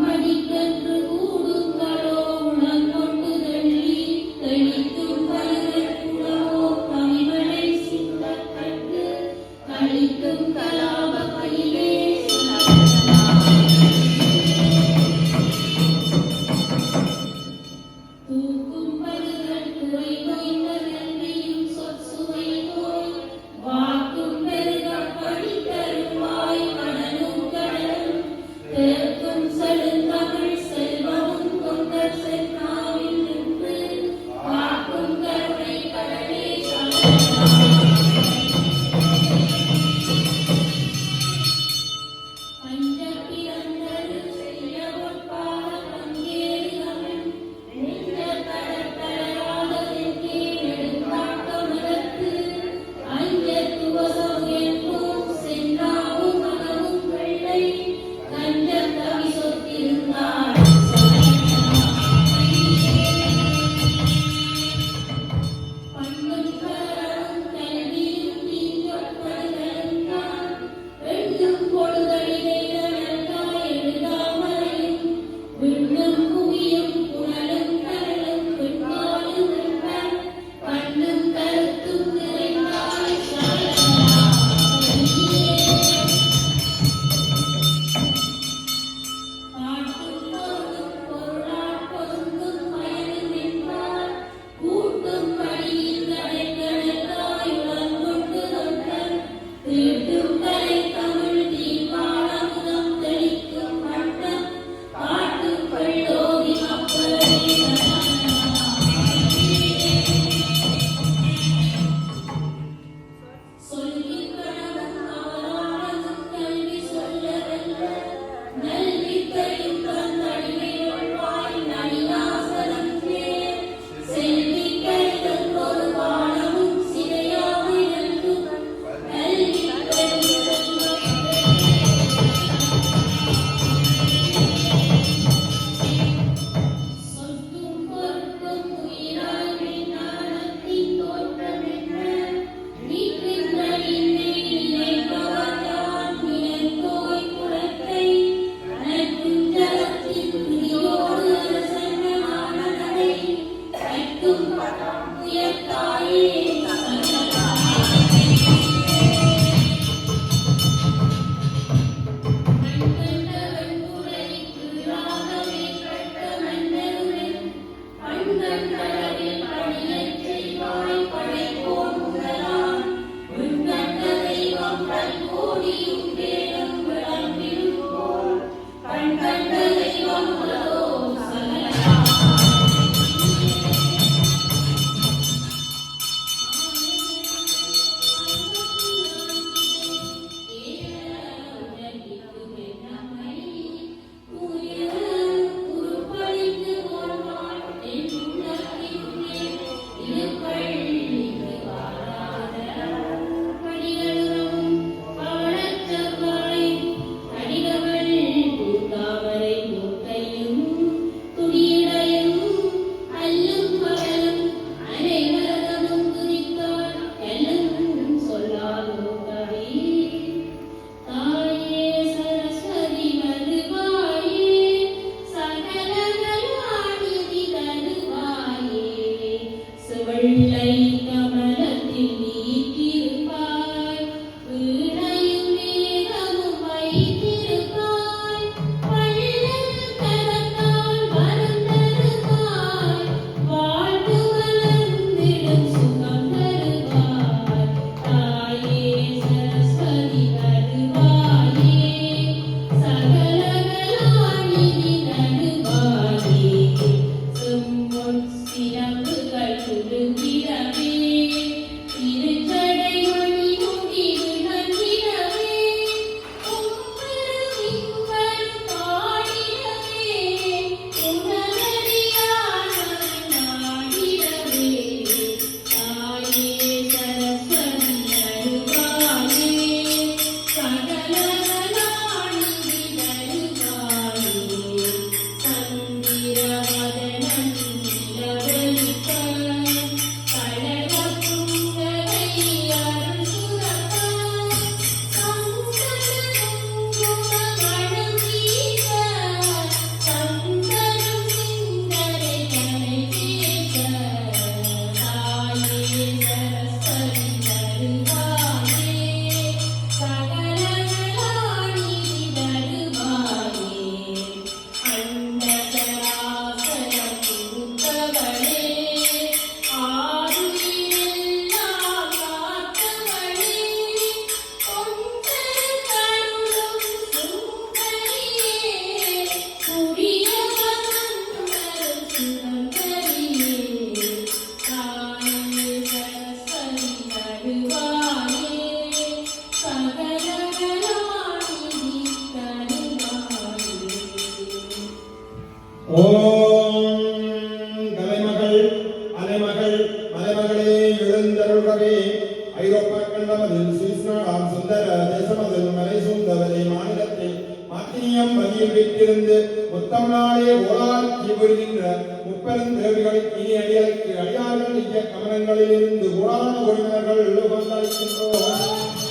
படிக்கற்று கூட Yung padam, yung tayin வீட்டிலிருந்து முத்தமிழாலே ஓராட்சி புரிகின்ற முப்பெருந்தேவிகளை இனி அடியாருக்கு அடியார்கள் இய கமனங்களில் இருந்து கோடான கொடிமலர்கள் வந்தளிக்கின்றோம்